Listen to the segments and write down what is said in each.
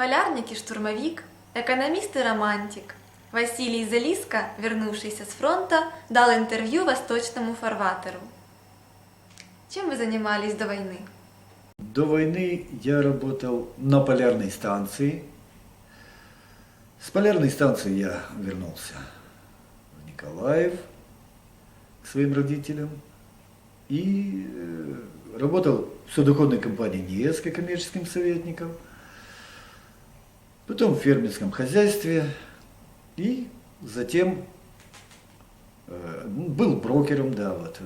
Полярник и штурмовик, экономист и романтик. Василий Залиска, вернувшийся с фронта, дал интервью Восточному фарватеру. Чем вы занимались до войны? До войны я работал на полярной станции. С полярной станции я вернулся в Николаев к своим родителям и э, работал в судоходной компании НИЭСКО коммерческим советником, потом в фермерском хозяйстве и затем э, был брокером, да, вот,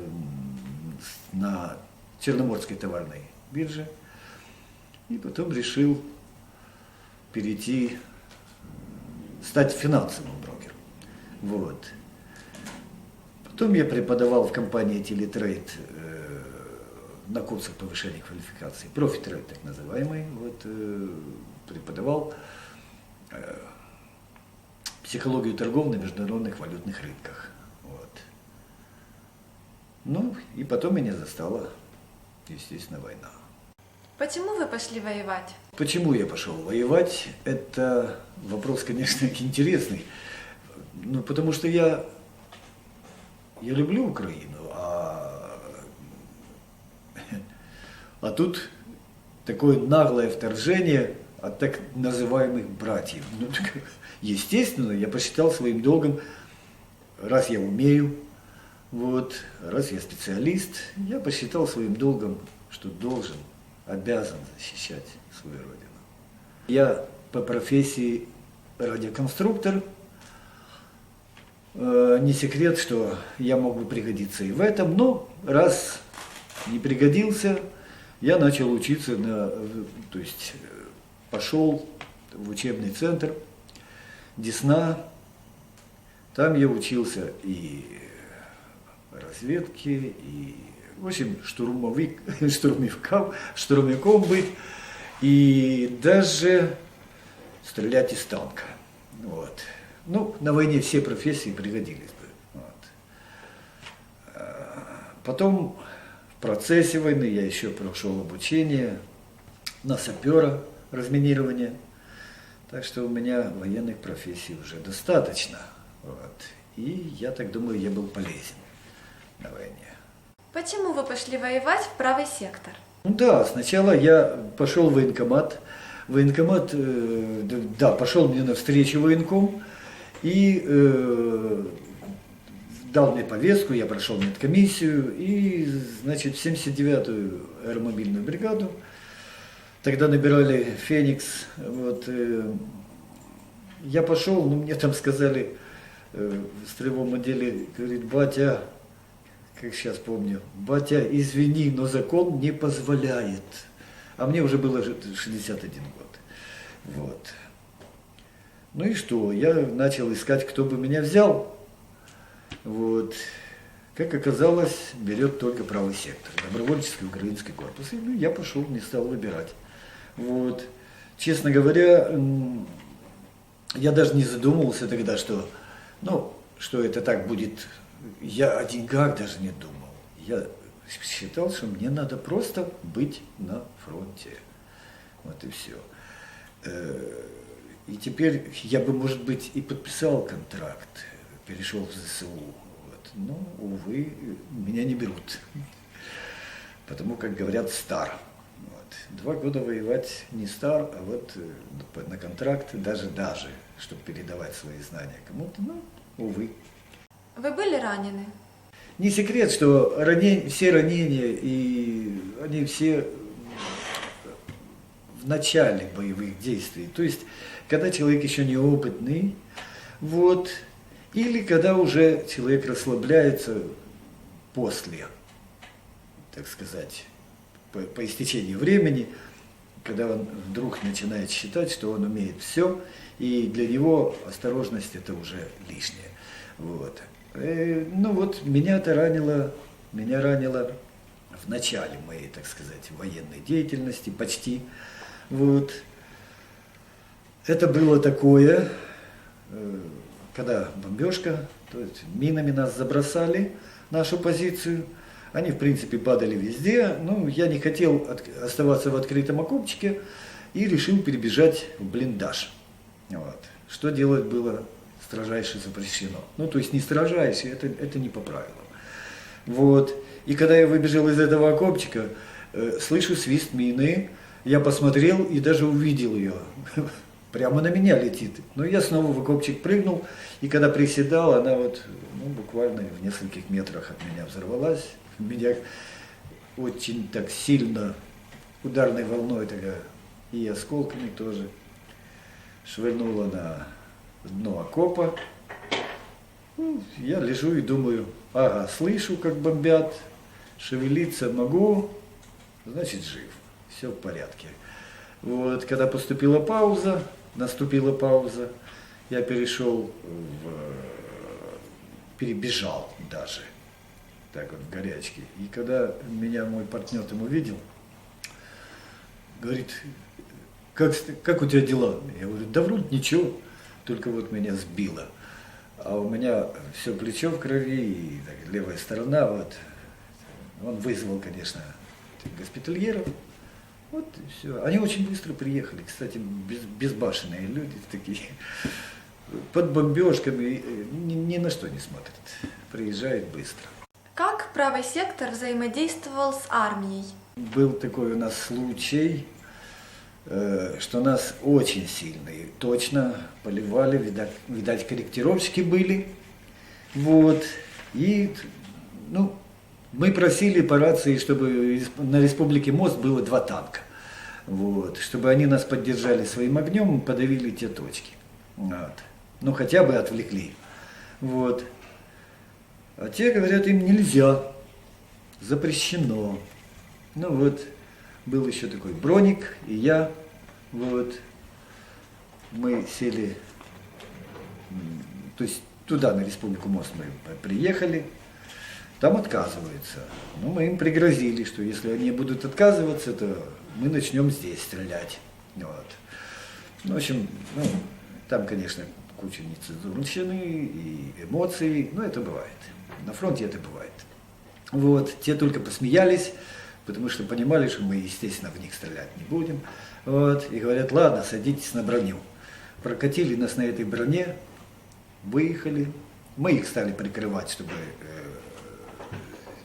на Черноморской товарной бирже. И потом решил перейти, стать финансовым брокером. Вот. Потом я преподавал в компании Телетрейд э, на курсах повышения квалификации, профитрейд так называемый, вот, э, преподавал психологию торговли на международных валютных рынках. Вот. Ну, и потом меня застала, естественно, война. Почему вы пошли воевать? Почему я пошел воевать? Это вопрос, конечно, интересный. Ну, потому что я, я люблю Украину, а, а тут такое наглое вторжение от так называемых братьев. Ну, так, естественно, я посчитал своим долгом, раз я умею, вот, раз я специалист, я посчитал своим долгом, что должен, обязан защищать свою родину. Я по профессии радиоконструктор. Э, Не секрет, что я мог бы пригодиться и в этом, но раз не пригодился, я начал учиться на, то есть пошел в учебный центр Десна. Там я учился и разведке, и, в общем, штурмовик, штурмовиком, штурмовиком быть, и даже стрелять из танка. Вот. Ну, на войне все профессии пригодились бы. Вот. А, Потом в процессе войны я еще прошел обучение на сапера разминирования. Так что у меня военных профессий уже достаточно. Вот. И я так думаю, я был полезен на войне. Почему вы пошли воевать в правый сектор? Ну да, сначала я пошел в военкомат. Военкомат, э, да, пошел мне навстречу военком и э, дал мне повестку, я прошел медкомиссию и, значит, в 79-ю аэромобильную бригаду, тогда набирали «Феникс», вот, э, я пошел, ну, мне там сказали э, в строевом отделе, говорит, батя, как сейчас помню, батя, извини, но закон не позволяет. А мне уже было же 61 год. Вот. Ну и что? Я начал искать, кто бы меня взял. Вот. Как оказалось, берет только правый сектор, добровольческий украинский корпус. И ну, я пошел, не стал выбирать. Вот. Честно говоря, я даже не задумывался тогда, что, ну, что это так будет. Я о деньгах даже не думал. Я считал, что мне надо просто быть на фронте. Вот и все. И теперь я бы, может быть, и подписал контракт, перешел в ЗСУ. Вот. Но, увы, меня не берут. Потому как говорят, стар. Два года воевать не стар, а вот э, на контракт даже-даже, чтобы передавать свои знания кому-то, ну, увы. Вы были ранены? Не секрет, что ранень- все ранения, и они все в начале боевых действий. То есть, когда человек еще неопытный, вот, или когда уже человек расслабляется после, так сказать, по, по истечении времени, когда он вдруг начинает считать, что он умеет все, и для него осторожность это уже лишнее. Вот. Э, ну вот меня это ранило, меня ранило в начале моей, так сказать, военной деятельности, почти. Вот. Это было такое, э, когда бомбежка, то есть минами нас забросали, нашу позицию. Они, в принципе, падали везде. Ну, я не хотел от- оставаться в открытом окопчике. и решил перебежать в блиндаж. Вот. Что делать было строжайше запрещено. Ну, то есть не строжайше, это, это не по правилам. Вот. И когда я выбежал из этого окопчика, э, слышу свист мины, я посмотрел и даже увидел ее. Прямо на меня летит. Но я снова в окопчик прыгнул, и когда приседал, она вот ну, буквально в нескольких метрах от меня взорвалась. Меня очень так сильно ударной волной такая, и осколками тоже швырнула на дно окопа. Ну, я лежу и думаю, ага, слышу, как бомбят, шевелиться могу, значит жив, все в порядке. Вот, когда поступила пауза, наступила пауза, я перешел в, перебежал даже, так вот в горячке. И когда меня мой партнер там увидел, говорит, как, как у тебя дела? Я говорю, да вроде ничего, только вот меня сбило. А у меня все плечо в крови, и так, левая сторона, вот. Он вызвал, конечно, госпитальеров. Вот и все. Они очень быстро приехали, кстати, без, безбашенные люди такие. Под бомбежками, э, ни, ни на что не смотрят. Приезжают быстро. Правый сектор взаимодействовал с армией? Был такой у нас случай, э, что нас очень сильно и точно поливали, видать, видать, корректировщики были. Вот. И, ну, мы просили по рации, чтобы на Республике Мост было два танка. Вот. Чтобы они нас поддержали своим огнем и подавили те точки. Вот. Ну, хотя бы отвлекли. Вот. А те говорят, им нельзя, запрещено. Ну вот, был еще такой Броник и я, вот, мы сели, то есть туда, на Республику Мост мы приехали, там отказываются. Ну, мы им пригрозили, что если они будут отказываться, то мы начнем здесь стрелять. Вот. Ну, в общем, ну, там, конечно, куча нецензурщины и эмоций, но это бывает. На фронте это бывает. Вот, те только посмеялись, потому что понимали, что мы, естественно, в них стрелять не будем. Вот, и говорят, ладно, садитесь на броню. Прокатили нас на этой броне, выехали. Мы их стали прикрывать, чтобы, э,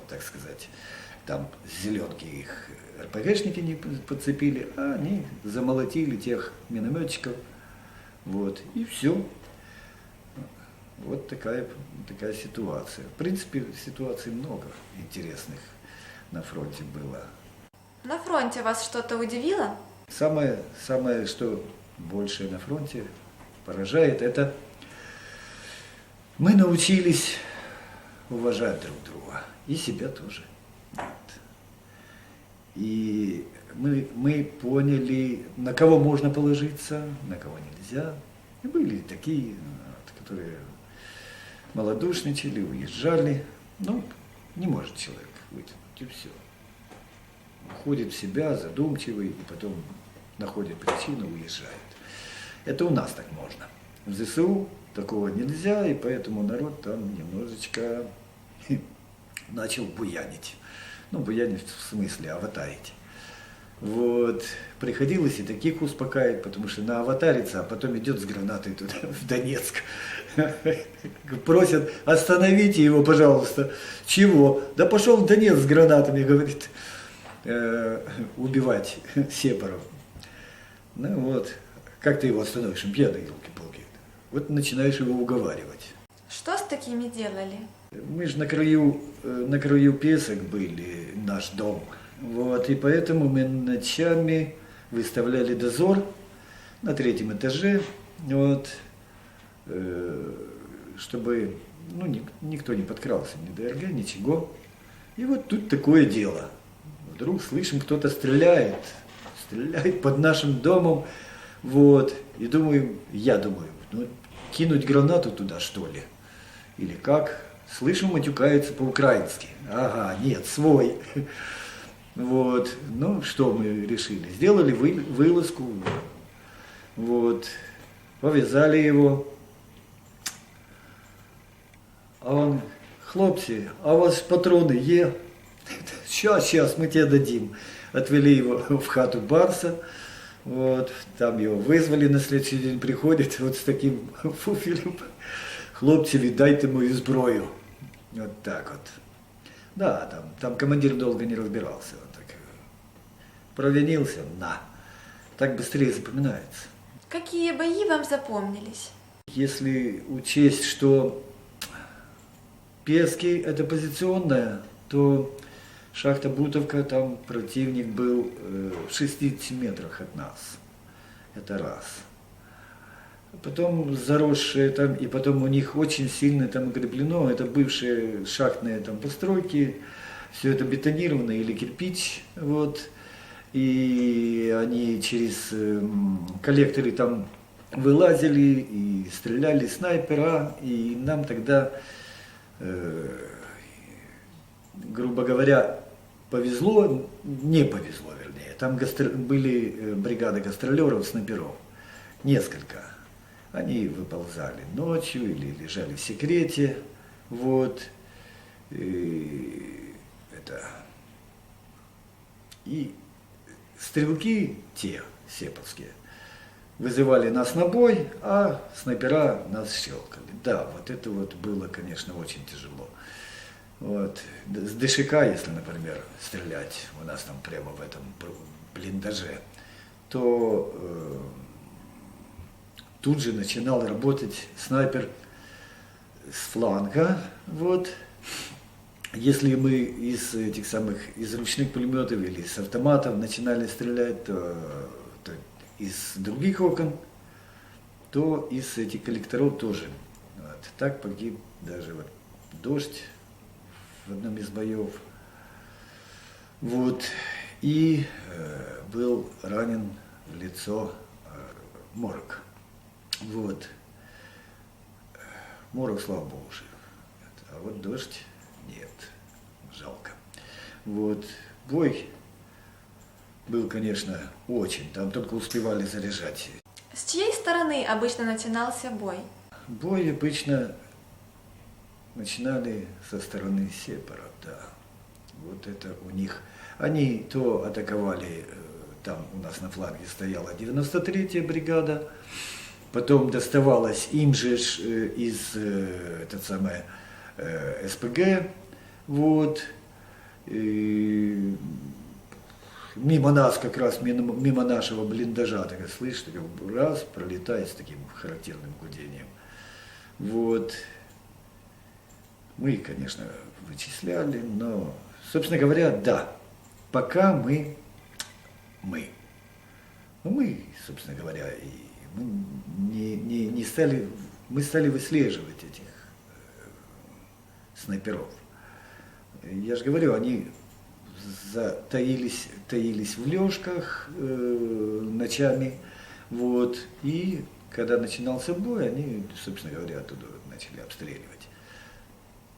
так сказать, там зеленки их РПГшники не подцепили, а они замолотили тех минометчиков. Вот, и все. Вот такая, такая ситуация. В принципе, ситуаций много интересных на фронте было. На фронте вас что-то удивило? Самое, самое, что больше на фронте поражает, это мы научились уважать друг друга и себя тоже. Вот. И мы, мы поняли, на кого можно положиться, на кого нельзя. И были такие, которые малодушничали, уезжали. Ну, не может человек вытянуть, и все. Уходит в себя, задумчивый, и потом находит причину, уезжает. Это у нас так можно. В ЗСУ такого нельзя, и поэтому народ там немножечко начал буянить. Ну, буянить в смысле аватарить. Вот. Приходилось и таких успокаивать, потому что на аватарится, а потом идет с гранатой туда, в Донецк. Просят, остановите его, пожалуйста. Чего? Да пошел в Донецк с гранатами, говорит, э, убивать сепаров. Ну вот, как ты его остановишь? Он пьяный, елки-палки. Вот начинаешь его уговаривать. Что с такими делали? Мы же на краю, э, на краю Песок были, наш дом. Вот, и поэтому мы ночами выставляли дозор на третьем этаже, вот, э, чтобы ну, ник- никто не подкрался, ни ДРГ, ничего. И вот тут такое дело. Вдруг слышим, кто-то стреляет, стреляет под нашим домом, вот, и думаю, я думаю, ну, кинуть гранату туда, что ли? Или как? Слышу, матюкается по-украински. Ага, нет, свой. Вот. Ну, что мы решили? Сделали вы- вылазку. Вот. Повязали его. А он, хлопцы, а у вас патроны е? Сейчас, сейчас, мы тебе дадим. Отвели его в хату Барса. Вот, там его вызвали на следующий день, приходит вот с таким фуфелем. Хлопці, віддайте мою зброю. Вот так вот. Да, там, там командир долго не разбирался. Провинился, на. Так быстрее запоминается. Какие бои вам запомнились? Если учесть, что Пески это позиционная, то шахта Бутовка, там противник был э, в 60 метрах от нас. Это раз. Потом заросшие там, и потом у них очень сильно там укреплено, это бывшие шахтные там постройки, все это бетонировано или кирпич, вот, и они через эм, коллекторы там вылазили и стреляли снайпера, и нам тогда, э, грубо говоря, повезло, не повезло, вернее. Там гастро- были э, бригады гастролеров, снайперов, несколько. Они выползали ночью или лежали в секрете, вот. И это и стрелки те, сеповские, вызывали нас на бой, а снайпера нас щелкали. Да, вот это вот было, конечно, очень тяжело. Вот. С ДШК, если, например, стрелять, у нас там прямо в этом блиндаже, то э, тут же начинал работать снайпер с фланга, вот, если мы из этих самых, из ручных пулеметов или с автоматов начинали стрелять, то, то из других окон, то из этих коллекторов тоже. Вот. Так погиб даже вот дождь в одном из боев. Вот. И э, был ранен в лицо э, морок. Вот. Морок, слава богу, жив. А вот дождь нет. Жалко. Вот. Бой был, конечно, очень. Там только успевали заряжать. С чьей стороны обычно начинался бой? Бой обычно начинали со стороны сепаров, да. Вот это у них. Они то атаковали, э, там у нас на фланге стояла 93-я бригада, потом доставалось им же э, из э, этот самое, э, СПГ, вот. И мимо нас как раз, мимо, мимо нашего блиндажа, так слышишь, так раз, пролетает с таким характерным гудением. Вот. Мы, конечно, вычисляли, но, собственно говоря, да, пока мы, мы, ну, мы, собственно говоря, и мы не, не, не стали, мы стали выслеживать этих снайперов. Я же говорю, они затаились, таились в лёжках э, ночами, вот, и когда начинался бой, они, собственно говоря, оттуда начали обстреливать.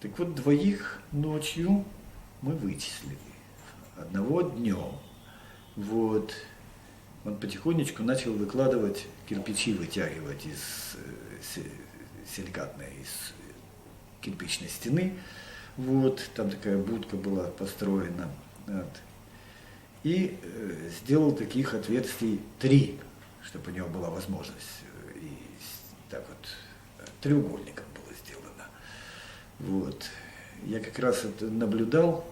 Так вот, двоих ночью мы вычислили, одного днем, вот, он потихонечку начал выкладывать, кирпичи вытягивать из э, силикатной, из кирпичной стены, вот, там такая будка была построена. Вот. И э, сделал таких отверстий три, чтобы у него была возможность. э, И так вот э, треугольником было сделано. Вот. Я как раз это наблюдал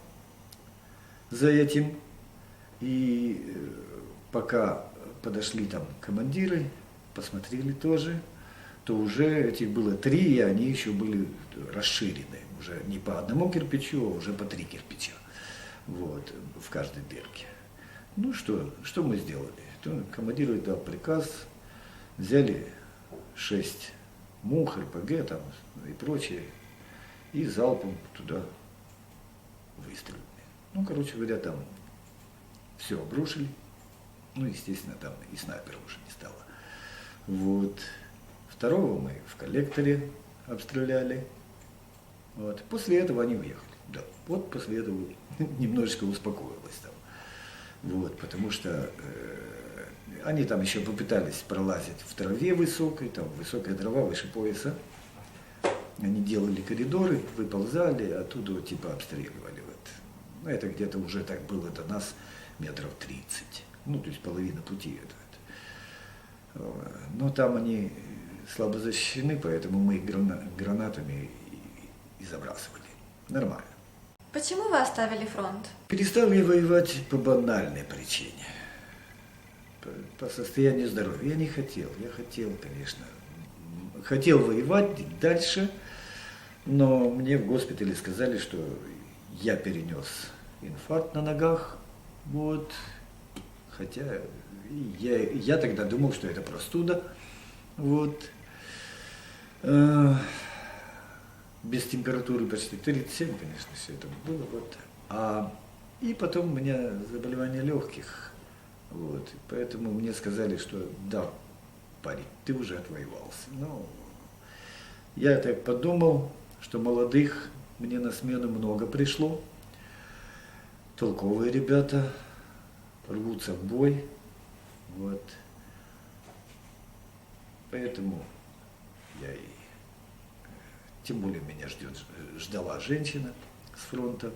за этим. И э, пока подошли там командиры, посмотрели тоже, то уже этих было три, и они еще были расширены. Уже не по одному кирпичу, а уже по три кирпича. Вот, в каждой дырке. Ну что, что мы сделали? То командир дал приказ, взяли шесть мух, РПГ там и прочее, и залпом туда выстрелили. Ну, короче говоря, там все обрушили. Ну, естественно, там и снайпера уже не стало. Вот. Второго мы в коллекторе обстреляли. Вот. После этого они уехали. Да. Вот после этого немножечко успокоилось там. Вот, потому что э, они там еще попытались пролазить в траве высокой, там высокая трава выше пояса. Они делали коридоры, выползали, оттуда типа обстреливали. Вот. Ну, это где-то уже так было до нас метров 30. Ну, то есть половина пути это. Э, Но там они слабо защищены, поэтому мы их грана- гранатами и, забрасывали. Нормально. Почему вы оставили фронт? Перестал я воевать по банальной причине. По, по состоянию здоровья. Я не хотел. Я хотел, конечно. Хотел воевать дальше, но мне в госпитале сказали, что я перенес инфаркт на ногах. Вот. Хотя я, я тогда думал, что это простуда. Вот. Э, без температуры почти 37, конечно, все это было. Вот. А, и потом у меня заболевание легких. Вот. Поэтому мне сказали, что да, парень, ты уже отвоевался. Ну, я так подумал, что молодых мне на смену много пришло. Толковые ребята рвутся в бой. Вот. Поэтому я и тем более меня ждет, ждала женщина с фронта,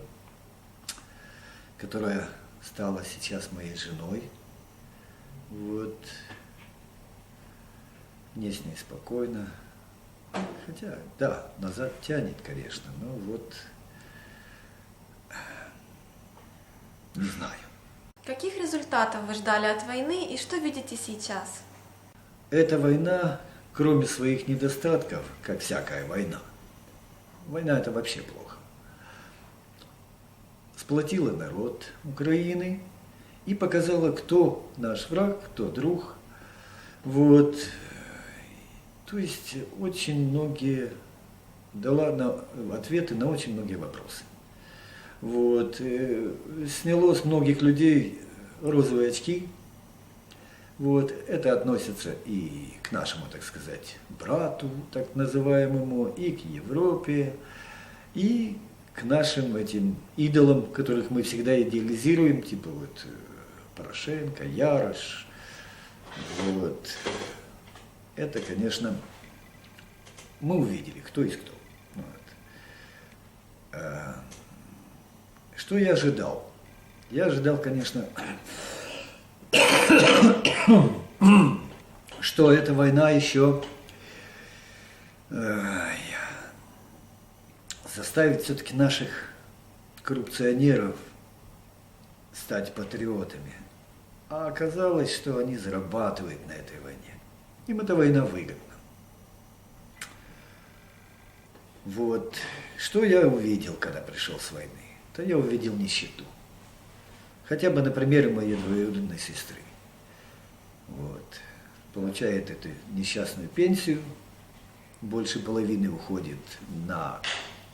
которая стала сейчас моей женой. Вот. Мне с ней спокойно. Хотя, да, назад тянет, конечно, но вот не знаю. Каких результатов вы ждали от войны и что видите сейчас? Эта война, кроме своих недостатков, как всякая война, война это вообще плохо, сплотила народ Украины и показала, кто наш враг, кто друг. Вот. То есть очень многие дала на, ответы на очень многие вопросы. Вот. э, Сняло с многих людей розовые очки, вот, это относится и к нашему, так сказать, брату, так называемому, и к Европе, и к нашим этим идолам, которых мы всегда идеализируем, типа вот э, Порошенко, Ярош. Вот. Это, конечно, мы увидели, кто есть кто. Вот. А, Что я ожидал? Я ожидал, конечно, что эта война еще заставит все-таки наших коррупционеров стать патриотами. А оказалось, что они зарабатывают на этой войне. Им эта война выгодна. Вот. Что я увидел, когда пришел с войны? То я увидел нищету. Хотя бы на примере моей двоюродной сестры. Вот. Получает эту несчастную пенсию, больше половины уходит на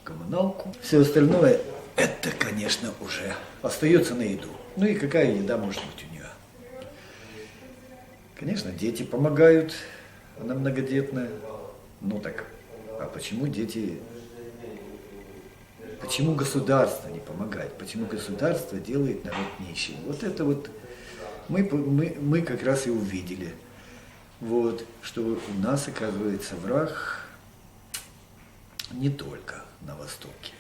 коммуналку. Все остальное, это, конечно, уже остается на еду. Ну и какая еда может быть у нее? Конечно, дети помогают, она многодетная. Ну так, а почему дети Почему государство не помогает? Почему государство делает народ нищим? Вот это вот мы, мы, мы как раз и увидели, вот, что у нас, оказывается, враг не только на востоке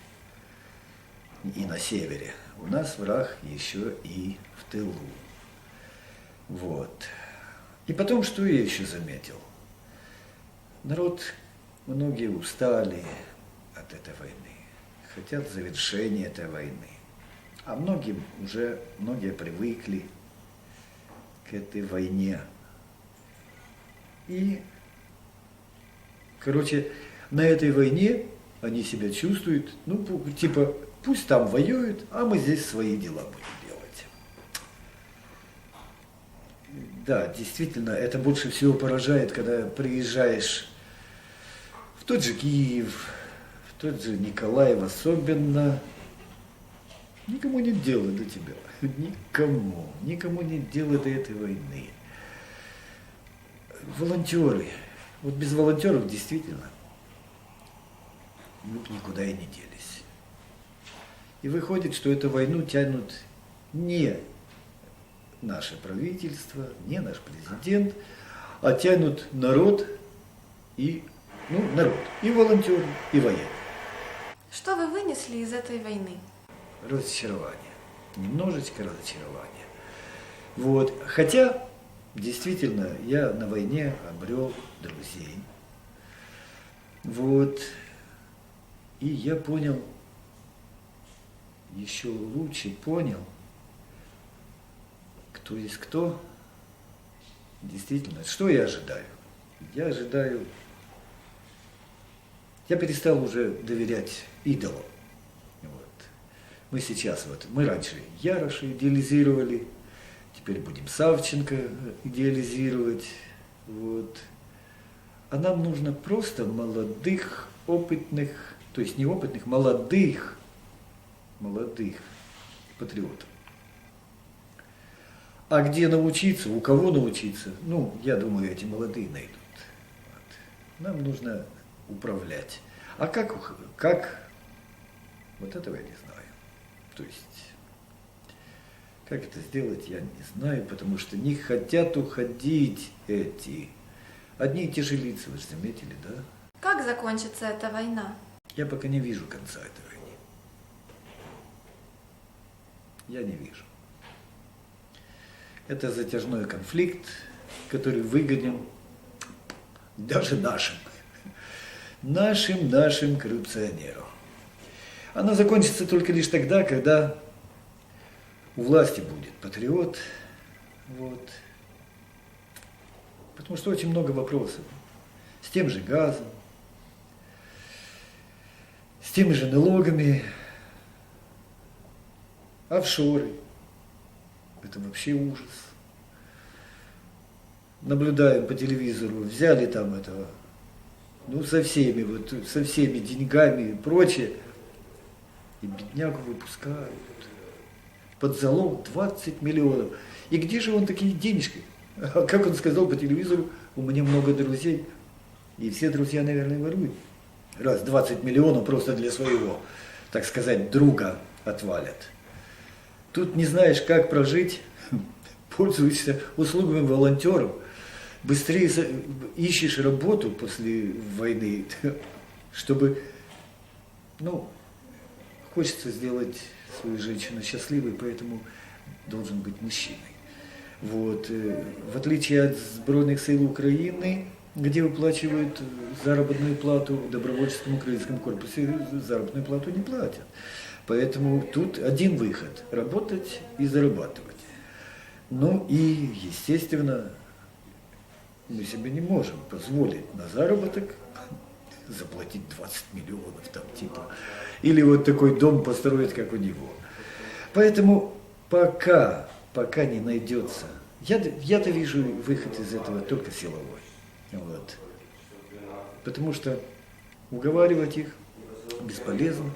и на севере. У нас враг еще и в тылу. Вот. И потом, что я еще заметил? Народ, многие устали от этой войны хотят завершения этой войны. А многим уже, многие привыкли к этой войне. И, короче, на этой войне они себя чувствуют, ну, типа, пусть там воюют, а мы здесь свои дела будем делать. Да, действительно, это больше всего поражает, когда приезжаешь в тот же Киев, тот же Николаев особенно. Никому нет дела до тебя. Никому. Никому нет дела до этой войны. Волонтеры. Вот без волонтеров действительно мы никуда и не делись. И выходит, что эту войну тянут не наше правительство, не наш президент, а тянут народ и, ну, народ, и волонтеры, и военные. Что вы вынесли из этой войны? разочарование. Немножечко разочарование. Вот. Хотя действительно, я на войне обрел друзей. Вот. И я понял, еще лучше понял, кто есть кто. Действительно, что я ожидаю? Я ожидаю... Я перестал уже доверять идолам. Вот. Мы сейчас вот, мы раньше Яроша идеализировали, теперь будем Савченко идеализировать. Вот. А нам нужно просто молодых, опытных, то есть не опытных, молодых, молодых патриотов. А где научиться, у кого научиться, ну, я думаю, эти молодые найдут. Вот. Нам нужно управлять. А как, как, вот этого я не знаю. То есть, как это сделать, я не знаю, потому что не хотят уходить эти. Одни и те же лица, вы же заметили, да? Как закончится эта война? Я пока не вижу конца этой войны. Я не вижу. Это затяжной конфликт, который выгоден даже нашим, нашим, нашим коррупционерам. Она закончится только лишь тогда, когда у власти будет патриот, вот. Потому что очень много вопросов. С тем же газом, с теми же налогами, офшоры. Это вообще ужас. Наблюдаем по телевизору, взяли там этого, ну, со всеми, вот, со всеми деньгами и прочее, и беднягу выпускают. Под залог 20 миллионов. И где же он такие денежки? А как он сказал по телевизору, у меня много друзей, и все друзья, наверное, воруют. Раз 20 миллионов просто для своего, так сказать, друга отвалят. Тут не знаешь, как прожить, пользуешься услугами волонтеров, быстрее ищешь работу после войны, чтобы, ну, хочется сделать свою женщину счастливой, поэтому должен быть мужчиной. Вот. э, В отличие от Збройных сил Украины, где выплачивают заработную плату в добровольческом украинском корпусе, заработную плату не платят. Поэтому тут один выход – работать и зарабатывать. Ну и, естественно, мы себе не можем позволить на заработок заплатить 20 миллионов там типа. Или вот такой дом построить, как у него. Поэтому пока, пока не найдется, я, я-то вижу выход из этого только силовой. Вот. Потому что уговаривать их бесполезно.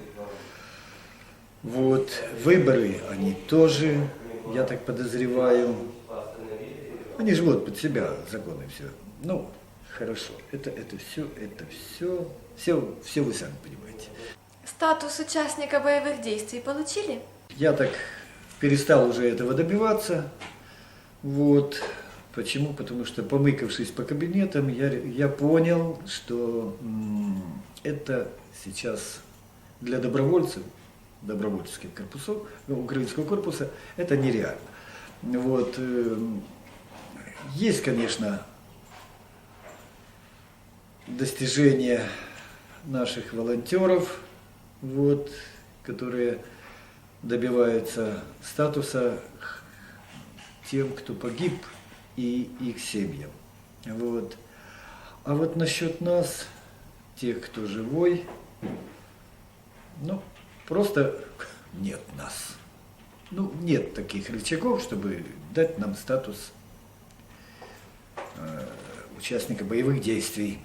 Вот. Выборы, они тоже, я так подозреваю, они живут под себя законы все. Ну, хорошо. Это, это все, это все, все, все вы сами понимаете. Статус участника боевых действий получили? Я так перестал уже этого добиваться. Вот. Почему? Потому что, помыкавшись по кабинетам, я, я понял, что м, это сейчас для добровольцев, добровольческих корпусов, ну, украинского корпуса, это нереально. Вот. Есть, конечно, достижения наших волонтеров, вот, которые добиваются статуса тем, кто погиб, и их семьям. Вот. А вот насчет нас, тех, кто живой, ну, просто нет нас. Ну, нет таких рычагов, чтобы дать нам статус участника боевых действий.